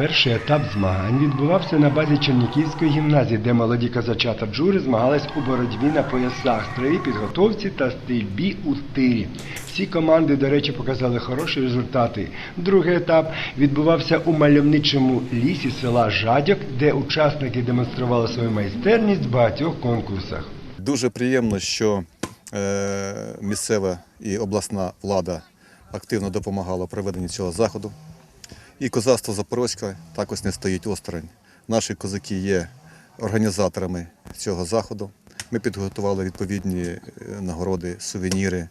Перший етап змагань відбувався на базі Черніківської гімназії, де молоді козачата джури змагались у боротьбі на поясах, строїй підготовці та стрільбі у тирі. Всі команди, до речі, показали хороші результати. Другий етап відбувався у мальовничому лісі села Жадьок, де учасники демонстрували свою майстерність в багатьох конкурсах. Дуже приємно, що е, місцева і обласна влада активно допомагала у проведенні цього заходу. І козацтво Запорозьке також не стоїть осторонь. Наші козаки є організаторами цього заходу. Ми підготували відповідні е, нагороди, сувеніри,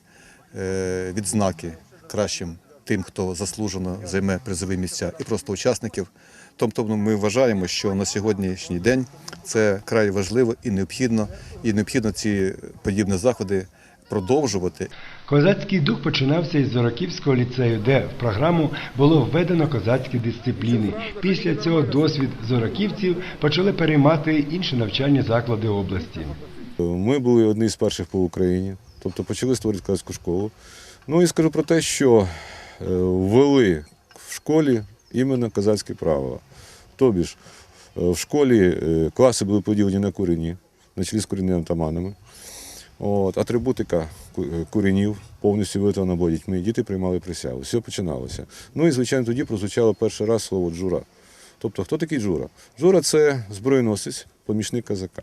е, відзнаки кращим тим, хто заслужено займе призові місця, і просто учасників. Тобто ми вважаємо, що на сьогоднішній день це край важливо і необхідно, і необхідно ці подібні заходи продовжувати. Козацький дух починався із Зороківського ліцею, де в програму було введено козацькі дисципліни. Після цього досвід зороківців почали переймати інші навчальні заклади області. Ми були одні з перших по Україні, тобто почали створити козацьку школу. Ну і скажу про те, що е, ввели в школі іменно козацьке право. Тобі ж е, в школі е, класи були поділені на курені, на чолі з корінними таманами. От, атрибутика ку- е, повністю виготовлена була дітьми. Діти приймали присягу. Все починалося. Ну і, звичайно, тоді прозвучало перший раз слово джура. Тобто, хто такий джура? Джура це збройносець, помічник козака.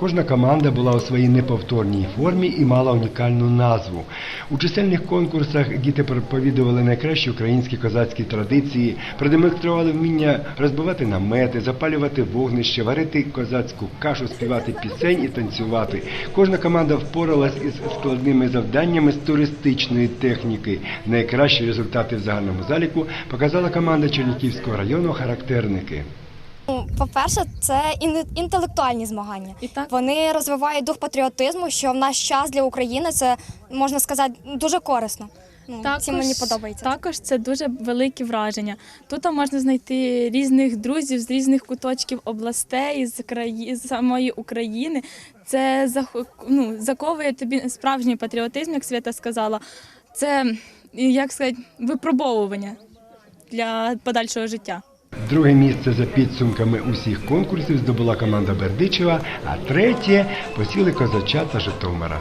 Кожна команда була у своїй неповторній формі і мала унікальну назву. У чисельних конкурсах діти проповідували найкращі українські козацькі традиції, продемонстрували вміння розбивати намети, запалювати вогнище, варити козацьку кашу, співати пісень і танцювати. Кожна команда впоралась із складними завданнями з туристичної техніки. Найкращі результати в загальному заліку показала команда Черніківського району характерники. По-перше, це ін- інтелектуальні змагання. І так. Вони розвивають дух патріотизму, що в наш час для України це можна сказати дуже корисно. Ну, цим мені подобається. Також це дуже велике враження. Тут можна знайти різних друзів з різних куточків областей, з краї з самої України. Це ну, заковує тобі справжній патріотизм, як Свята сказала. Це як сказати, випробовування для подальшого життя. Друге місце за підсумками усіх конкурсів здобула команда Бердичева, а третє посіли козачата Житомира.